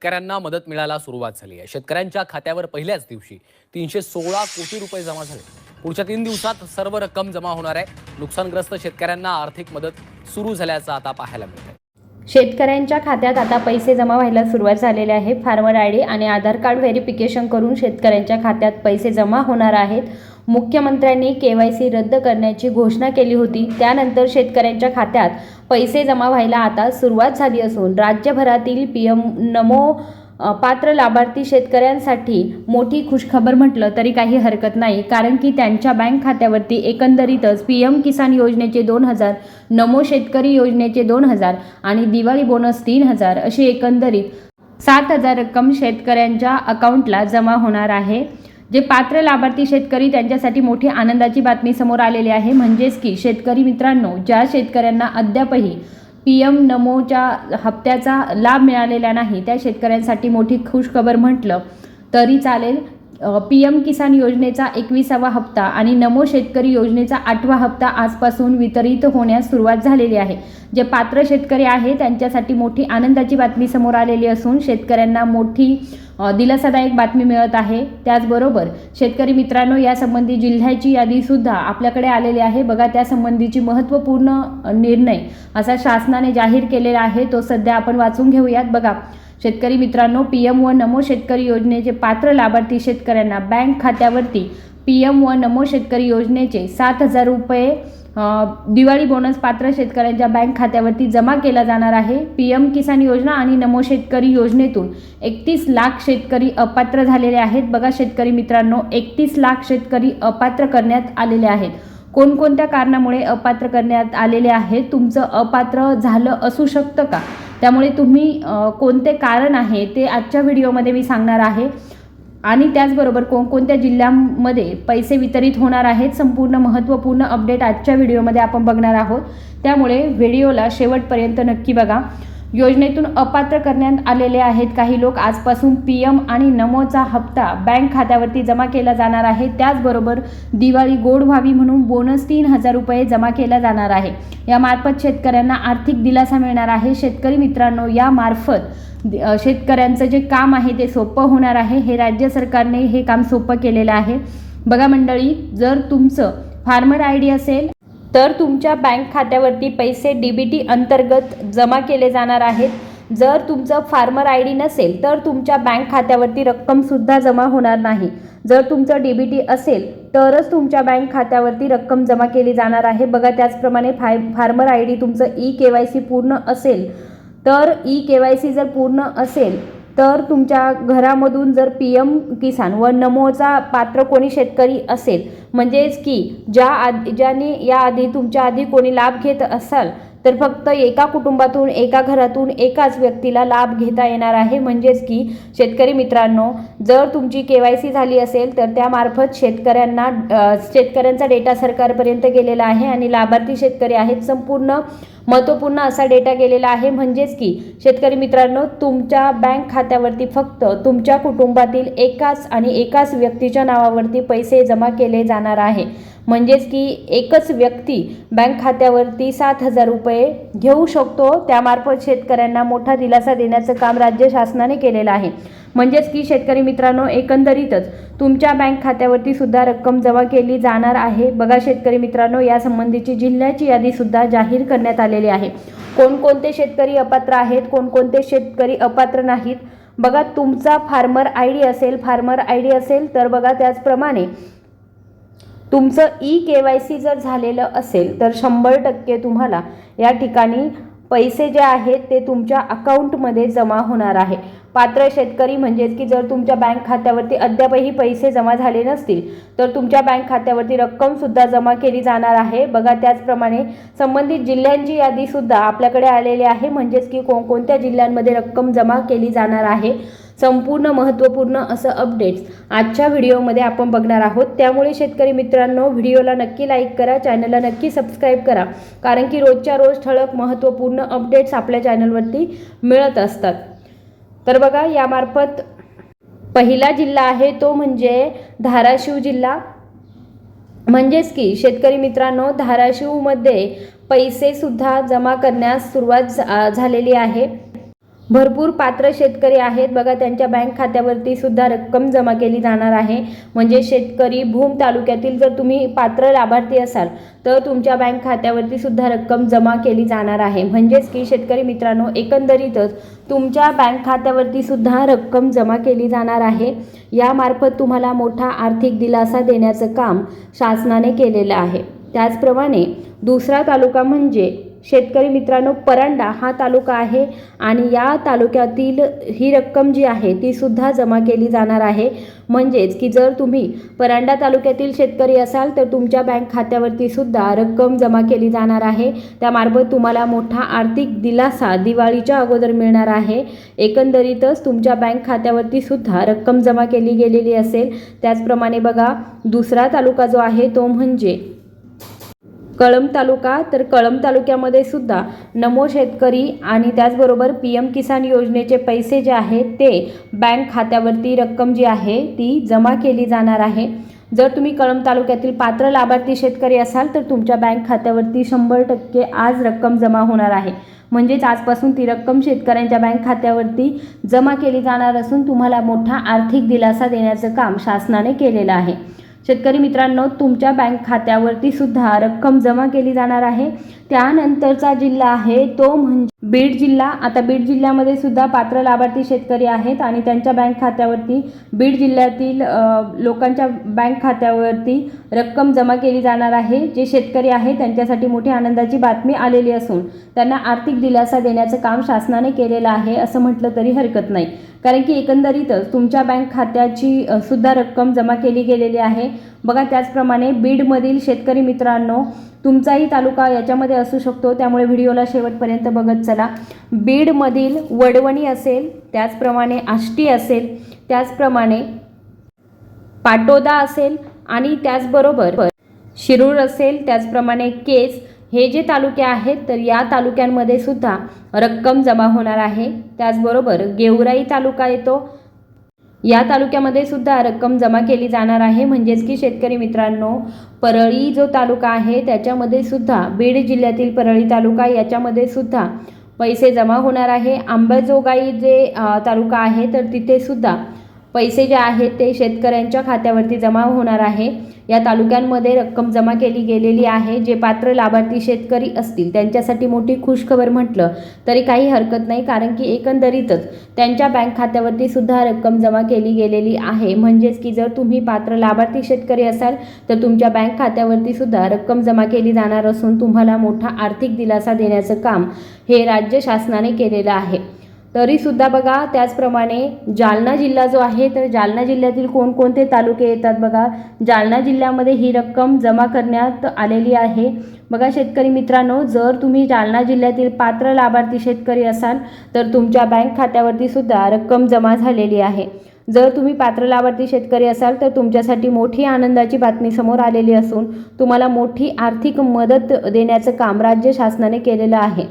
शेतकऱ्यांना मदत मिळायला सुरुवात झाली आहे. शेतकऱ्यांच्या खात्यावर पहिल्याच दिवशी तीनशे सोळा कोटी रुपये जमा झाले. पुढच्या तीन दिवसात सर्व रक्कम जमा होणार आहे. नुकसानग्रस्त शेतकऱ्यांना आर्थिक मदत सुरू झाल्याचं आता पाहायला मिळत आहे शेतकऱ्यांच्या खात्यात आता पैसे जमा व्हायला सुरुवात झालेली आहे. फार्मर आय डी आणि आधार कार्ड व्हेरिफिकेशन करून शेतकऱ्यांच्या खात्यात पैसे जमा होणार आहेत. मुख्यमंत्र्यांनी के वाय सी रद्द करण्याची घोषणा केली होती. त्यानंतर शेतकऱ्यांच्या खात्यात पैसे जमा व्हायला आता सुरुवात झाली असून राज्यभरातील पी एम नमो पात्र लाभार्थी शेतकऱ्यांसाठी मोठी खुशखबर म्हटलं तरी काही हरकत नाही. कारण की त्यांच्या बँक खात्यावरती एकंदरीतच पी एम किसान योजनेचे दोन हजार नमो शेतकरी योजनेचे दोन हजार आणि दिवाळी बोनस तीन हजार अशी एकंदरीत सात हजार रक्कम शेतकऱ्यांच्या अकाउंटला जमा होणार आहे. जे पात्र लाभार्थी शेतकरी त्यांच्यासाठी मोठी आनंदाची बातमी समोर आलेली आहे. म्हणजेच की शेतकरी मित्रांनो ज्या शेतकऱ्यांना अद्यापही पी एम नमोच्या हप्त्याचा लाभ मिळालेला नाही त्या शेतकऱ्यांसाठी मोठी खुशखबर म्हटलं तरी चालेल. पी एम किसान योजनेचा एकविसावा हप्ता आणि नमो शेतकरी योजनेचा आठवा हप्ता आजपासून वितरित होण्यास सुरुवात झालेली आहे. जे पात्र शेतकरी आहे त्यांच्यासाठी मोठी आनंदाची बातमी समोर आलेली असून शेतकऱ्यांना मोठी दिलासादायक बातमी मिळत आहे. त्याचबरोबर शेतकरी मित्रांनो यासंबंधी जिल्ह्याची यादीसुद्धा आपल्याकडे आलेली आहे. बघा त्यासंबंधीची महत्त्वपूर्ण निर्णय असा शासनाने जाहीर केलेला आहे. तो सध्या आपण वाचून घेऊयात. बघा शेतकरी मित्रांनो पी एम व नमो शेतकरी योजनेचे पात्र लाभार्थी शेतकऱ्यांना बँक खात्यावरती पी एम व नमो शेतकरी योजनेचे सात हजार रुपये दिवाळी बोनस पात्र शेतकऱ्यांच्या बँक खात्यावरती जमा केला जाणार आहे. पी एम किसान योजना आणि नमो शेतकरी योजनेतून एकतीस लाख शेतकरी अपात्र झालेले आहेत. बघा शेतकरी मित्रांनो एकतीस लाख शेतकरी अपात्र करण्यात आलेले आहेत. कोणकोणत्या कारणामुळे अपात्र करण्यात आलेले आहेत? तुमचं अपात्र झालं असू शकतं का? त्यामुळे तुम्ही कोणते कारण आहे ते आजच्या व्हिडिओमध्ये मी सांगणार आहे. आणि त्याचबरोबर कोणकोणत्या जिल्ह्यांमध्ये पैसे वितरित होणार आहेत संपूर्ण महत्त्वपूर्ण अपडेट आजच्या व्हिडिओमध्ये आपण बघणार आहोत. त्यामुळे व्हिडिओला शेवटपर्यंत नक्की बघा. योजनेतून अपात्र करण्यात आलेले आहेत. काही लोक आजपासून पी एम आणि नमोचा हप्ता बँक खात्यावरती जमा केला जाणार आहे. त्याचबरोबर दिवाळी गोड व्हावी म्हणून बोनस तीन हजार रुपये जमा केला जाणार आहे. यामार्फत शेतकऱ्यांना आर्थिक दिलासा मिळणार आहे. शेतकरी मित्रांनो यामार्फत शेतकऱ्यांचं जे काम आहे ते सोपं होणार आहे. हे राज्य सरकारने हे काम सोपं केलेलं आहे. बघा मंडळी जर तुमचं फार्मर आय डी असेल तर तुमच्या बँक खात्यावरती पैसे डी बी टी अंतर्गत जमा केले जाणार आहेत. जर तुमचं फार्मर आय डी नसेल तर तुमच्या बँक खात्यावरती रक्कमसुद्धा जमा होणार नाही. जर तुमचं डी बी टी असेल तरच तुमच्या बँक खात्यावरती रक्कम जमा केली जाणार आहे. बघा त्याचप्रमाणे फाय फार्मर आय डी तुमचं ई के वाय सी पूर्ण असेल तर ई के वाय सी जर पूर्ण असेल तर तुमच्या घरामधून जर पी एम किसान व नमोचा पात्र कोणी शेतकरी असेल म्हणजेच की ज्या आधी ज्याने याआधी तुमच्या आधी कोणी लाभ घेत असाल तर फक्त एका कुटुंबातून एका घरातून एकाच व्यक्तीला लाभ घेता येणार आहे. म्हणजेच की शेतकरी मित्रांनो जर तुमची के वाय सी झाली असेल तर त्यामार्फत शेतकऱ्यांना शेतकऱ्यांचा डेटा सरकारपर्यंत गेलेला आहे आणि लाभार्थी शेतकरी आहेत संपूर्ण महत्त्वपूर्ण असा डेटा गेलेला आहे. म्हणजेच की शेतकरी मित्रांनो तुमच्या बँक खात्यावरती फक्त तुमच्या कुटुंबातील एकाच आणि एकाच व्यक्तीच्या नावावरती पैसे जमा केले जाणार आहे. म्हणजेच की एकच व्यक्ती बँक खात्यावरती सात हजार रुपये घेऊ शकतो त्यामार्फत शेतकऱ्यांना मोठा दिलासा देण्याचं काम राज्य शासनाने केलेलं आहे. म्हणजेच की शेतकरी मित्रांनो एकंदरीतच तुमच्या बँक खात्यावरती सुद्धा रक्कम जमा केली जाणार आहे. बघा शेतकरी मित्रांनो यासंबंधीची जिल्ह्याची यादीसुद्धा जाहीर करण्यात आलेली आहे. कोणकोणते शेतकरी अपात्र आहेत? कोणकोणते शेतकरी अपात्र नाहीत? बघा तुमचा फार्मर आय डी असेल फार्मर आय डी असेल तर बघा त्याचप्रमाणे तुमचं ई के वाय सी जर झालेलं असेल तर शंभर टक्के तुम्हाला या ठिकाणी पैसे जे आहेत ते तुमच्या अकाउंटमध्ये जमा होणार आहे. पात्र शेतकरी म्हणजेच की जर तुमच्या बँक खात्यावरती अद्यापही पैसे जमा झाले नसतील तर तुमच्या बँक खात्यावरती रक्कमसुद्धा जमा केली जाणार आहे. बघा त्याचप्रमाणे संबंधित जिल्ह्यांची यादीसुद्धा आपल्याकडे आलेली आहे. म्हणजेच की कोणकोणत्या जिल्ह्यांमध्ये रक्कम जमा केली जाणार आहे. संपूर्ण महत्त्वपूर्ण असं अपडेट्स आजच्या व्हिडिओमध्ये आपण बघणार आहोत. त्यामुळे शेतकरी मित्रांनो व्हिडिओला नक्की लाईक करा चॅनलला नक्की सबस्क्राईब करा. कारण की रोजच्या रोज ठळक महत्त्वपूर्ण अपडेट्स आपल्या चॅनलवरती मिळत असतात. तर बघा यामार्फत पहिला जिल्हा आहे तो म्हणजे धाराशिव जिल्हा. म्हणजेच की शेतकरी मित्रांनो धाराशिवमध्ये पैसेसुद्धा जमा करण्यास सुरुवात झालेली आहे. भरपूर पात्र शेतकरी आहेत. बघा त्यांच्या बँक खात्यावरती सुद्धा रक्कम जमा केली जाणार आहे. म्हणजे शेतकरी भूम तालुक्यातील जर तुम्ही पात्र लाभार्थी असाल तर तुमच्या बँक खात्यावरती सुद्धा रक्कम जमा केली जाणार आहे. म्हणजेच की शेतकरी मित्रांनो एकंदरीतच तुमच्या बँक खात्यावरती सुद्धा रक्कम जमा केली जाणार आहे. यामार्फत तुम्हाला मोठा आर्थिक दिलासा देण्याचं काम शासनाने केलेलं आहे. त्याचप्रमाणे दुसरा तालुका म्हणजे शेतकरी मित्रांनो परांडा हा तालुका आहे आणि या तालुक्यातील ही रक्कम जी आहे ती सुद्धा जमा केली जाणार आहे. म्हणजेच की जर तुम्ही परांडा तालुक्यातील शेतकरी असाल तर तुमच्या बँक खात्यावरती सुद्धा रक्कम जमा केली जाणार आहे. त्यामार्फत तुम्हाला मोठा आर्थिक दिलासा दिवाळीच्या अगोदर मिळणार आहे. एकंदरीतच तुमच्या बँक खात्यावरती सुद्धा रक्कम जमा केली गेलेली असेल. त्याचप्रमाणे बघा दुसरा तालुका जो आहे तो म्हणजे कळंब तालुका तर कळंब तालुक्यामध्ये सुद्धा नमो शेतकरी आणि त्याचबरोबर पी एम किसान योजनेचे पैसे जे आहेत ते बँक खात्यावरती रक्कम जी आहे ती जमा केली जाणार आहे. जर तुम्ही कळंब तालुक्यातील पात्र लाभार्थी शेतकरी असाल तर तुमच्या बँक खात्यावरती शंभर टक्के आज रक्कम जमा होणार आहे. म्हणजेच आजपासून ती रक्कम शेतकऱ्यांच्या बँक खात्यावरती जमा केली जाणार असून तुम्हाला मोठा आर्थिक दिलासा देण्याचं काम शासनाने केलेलं आहे. शेतकरी मित्रांनो तुमच्या बँक खात्यावरती सुद्धा रक्कम जमा केली जाणार आहे. त्यानंतरचा जिल्हा आहे तो म्हणजे बीड जिल्हा. आता बीड जिल्ह्यामध्ये सुद्धा पात्र लाभार्थी शेतकरी आहेत आणि त्यांच्या बँक खात्यावरती बीड जिल्ह्यातील लोकांच्या बँक खात्यावरती रक्कम जमा केली जाणार आहे. जे शेतकरी आहे त्यांच्यासाठी मोठी आनंदाची बातमी आलेली असून त्यांना आर्थिक दिलासा देण्याचं काम शासनाने केलेलं आहे असं म्हटलं तरी हरकत नाही. कारण की एकंदरीतच तुमच्या बँक खात्याची सुद्धा रक्कम जमा केली गेलेली आहे. बघा त्याचप्रमाणे बीडमधील शेतकरी मित्रांनो तुमचाही तालुका याच्यामध्ये असू शकतो त्यामुळे व्हिडिओला शेवटपर्यंत बघत चला. बीडमधील वडवणी असेल त्याचप्रमाणे आष्टी असेल त्याचप्रमाणे पाटोदा असेल आणि त्याचबरोबर शिरूर असेल त्याचप्रमाणे केस हे जे तालुके आहेत तर या तालुक्यांमध्ये सुद्धा रक्कम जमा होणार आहे. त्याचबरोबर गेवराई तालुका येतो या तालुक्यामध्ये सुद्धा रक्कम जमा केली जाणार आहे. म्हणजेच की शेतकरी मित्रांनो परळी जो तालुका आहे त्याच्यामध्ये सुद्धा बीड जिल्ह्यातील परळी तालुका याच्यामध्ये सुद्धा पैसे जमा होणार आहे. आंबाजोगाई जे तालुका आहे तर तिथे सुद्धा पैसे जे आहेत ते शेतकऱ्यांच्या खात्यावरती जमा होणार आहे. या तालुक्यांमध्ये रक्कम जमा केली गेलेली आहे जे पात्र लाभार्थी शेतकरी असतील त्यांच्यासाठी मोठी खुशखबर म्हटलं तरी काही हरकत नाही कारण की एकंदरीतच त्यांच्या बँक खात्यावरती सुद्धा रक्कम जमा केली गेलेली आहे. म्हणजेच की जर तुम्ही पात्र लाभार्थी शेतकरी असाल तर तुमच्या बँक खात्यावरती सुद्धा रक्कम जमा केली जाणार असून तुम्हाला मोठा आर्थिक दिलासा देण्याचं काम हे राज्य शासनाने केलेलं आहे. तरीसुद्धा बघा त्याचप्रमाणे जालना जिल्हा जो आहे तर जालना जिल्ह्यातील कोणकोणते तालुके येतात बघा? जालना जिल्ह्यामध्ये ही रक्कम जमा करण्यात आलेली आहे. बघा शेतकरी मित्रांनो जर तुम्ही जालना जिल्ह्यातील पात्र लाभार्थी शेतकरी असाल तर तुमच्या बँक खात्यावरती सुद्धा रक्कम जमा झालेली आहे. जर तुम्ही पात्र लाभार्थी शेतकरी असाल तर तुमच्यासाठी मोठी आनंदाची बातमी समोर आलेली असून तुम्हाला मोठी आर्थिक मदत देण्याचं काम राज्य शासनाने केलेलं आहे.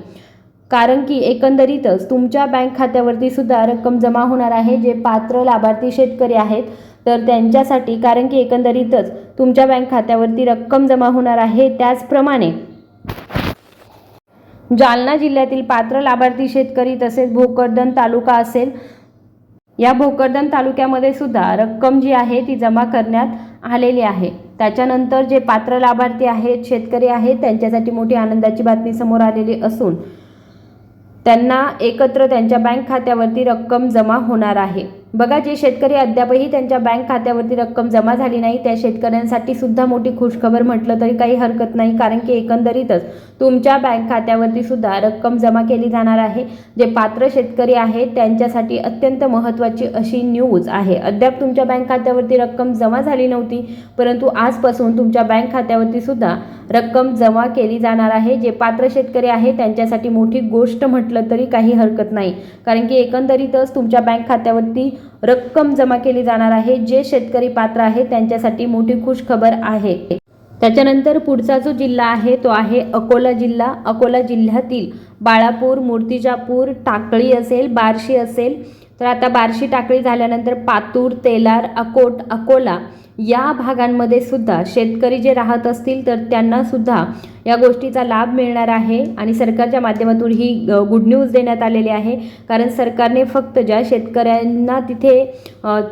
कारण की एकंदरीतच तुमच्या बँक खात्यावरती सुद्धा रक्कम जमा होणार आहे जे पात्र लाभार्थी शेतकरी आहेत. तर त्यांच्यासाठी कारण की एकंदरीतच तुमच्या बँक खात्यावरती रक्कम जमा होणार आहे त्याचप्रमाणे जालना जिल्ह्यातील पात्र लाभार्थी शेतकरी तसेच भोकरदन तालुका असेल या भोकरदन तालुक्यामध्ये सुद्धा रक्कम जी आहे ती जमा करण्यात आलेली आहे. त्याच्यानंतर जे पात्र लाभार्थी आहेत शेतकरी आहेत त्यांच्यासाठी मोठी आनंदाची बातमी समोर आलेली असून त्यांना एकत्र त्यांच्या बँक खात्यावरती रक्कम जमा होणार आहे. बघा जे शेतकरी अद्यापही त्यांच्या बँक खात्यावरती रक्कम जमा झाली नाही त्या शेतकऱ्यांसाठी सुद्धा मोठी खुशखबर म्हटलं तरी काही हरकत नाही कारण की एकंदरीतच तुमच्या बँक खात्यावरती सुद्धा रक्कम जमा केली जाणार आहे. जे पात्र शेतकरी आहेत त्यांच्यासाठी अत्यंत महत्त्वाची अशी न्यूज आहे. अद्याप तुमच्या बँक खात्यावरती रक्कम जमा झाली नव्हती परंतु आजपासून तुमच्या बँक खात्यावरती सुद्धा रक्कम जमा केली जाणार आहे. जे पात्र शेतकरी आहे त्यांच्यासाठी मोठी गोष्ट म्हटलं तरी काही हरकत नाही कारण की एकंदरीतच तुमच्या बँक खात्यावरती रक्कम जमा केली जाणार आहे. जे शेतकरी पात्र आहेत त्यांच्यासाठी मोठी खुश खबर आहे. त्याच्यानंतर पुढचा जो जिल्हा आहे तो आहे अकोला जिल्हा. अकोला जिल्ह्यातील बाळापूर मूर्तिजापूर टाकळी असेल बार्शी असेल तर आता बार्शी टाकळी झाल्यानंतर पातूर तेलार अकोट अकोला या भागांमध्ये सुद्धा शेतकरी जे राहत असतील तर त्यांना सुद्धा या गोष्टीचा लाभ मिळणार आहे. आणि सरकारच्या माध्यमातून ही गुड न्यूज देण्यात आलेली आहे. कारण सरकारने फक्त ज्या शेतकऱ्यांना तिथे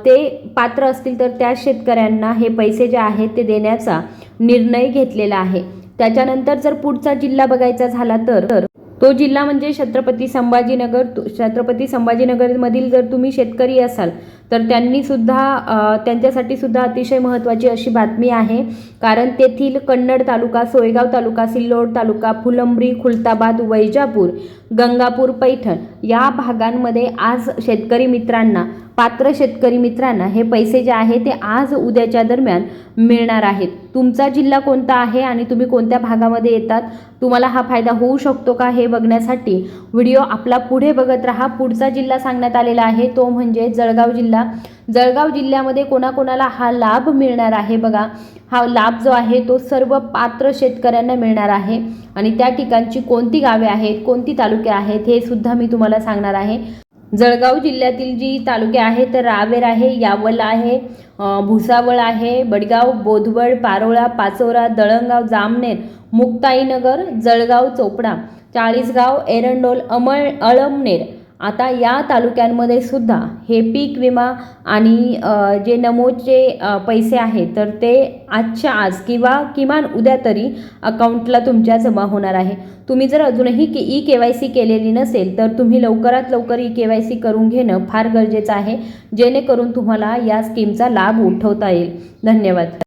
ते पात्र असतील तर त्या शेतकऱ्यांना हे पैसे जे आहेत ते देण्याचा निर्णय घेतलेला आहे. त्याच्यानंतर जर पुढचा जिल्हा बघायचा झाला तर तो जिल्हा म्हणजे छत्रपती संभाजीनगर. तु- छत्रपती संभाजीनगरमधील जर तुम्ही शेतकरी असाल तर त्यांनीसुद्धा त्यांच्यासाठीसुद्धा त्यांच्यासाठी सुद्धा अतिशय महत्त्वाची अशी बातमी आहे. कारण तेथील कन्नड तालुका सोयगाव तालुका सिल्लोड तालुका फुलंब्री खुलताबाद वैजापूर गंगापूर पैठण या भागांमध्ये आज शेतकरी मित्रांना पात्र शेतकरी मित्रांना हे पैसे जे आहे ते आज उद्याच्या दरम्यान मिळणार आहेत. तुमचा जिल्हा कोणता आहे आणि तुम्ही कोणत्या भागामध्ये येतात? तुम्हाला हा फायदा होऊ शकतो का हे बघण्यासाठी व्हिडिओ आपला पुढे बघत राहा. पुढचा जिल्हा सांगण्यात आलेला आहे तो म्हणजे जळगाव जिल्हा. जळगाव जिल्ह्यामध्ये कोणाकोणाला हा लाभ मिळणार आहे बघा. हा लाभ जो आहे तो सर्व पात्र शेतकऱ्यांना मिळणार आहे. आणि त्या ठिकाणची कोणती गावे आहेत कोणती तालुके आहेत हे सुद्धा मी तुम्हाला सांगणार आहे. जळगाव जिल्ह्यातील जी तालुके आहेत तर रावेर आहे यावल आहे भुसावळ आहे बडगाव बोधवळ पारोळा पाचोरा दळणगाव जामनेर मुक्ताईनगर जळगाव चोपडा चाळीसगाव एरंडोल अमळ अळमनेर आता या तालुक्यांमध्ये सुद्धा हे पीक विमा आणि जे नमोचे पैसे आहेत तर ते आजच्या आज किंवा किमान उद्या तरी अकाउंटला तुमच्या जमा होणार आहे. तुम्ही जर अजूनही K E K Y C केलेली नसेल तर तुम्ही लवकरात लवकर ई के वाय सी करून घेणं फार गरजेचं आहे जेणेकरून तुम्हाला या स्कीमचा लाभ उठवता येईल. धन्यवाद.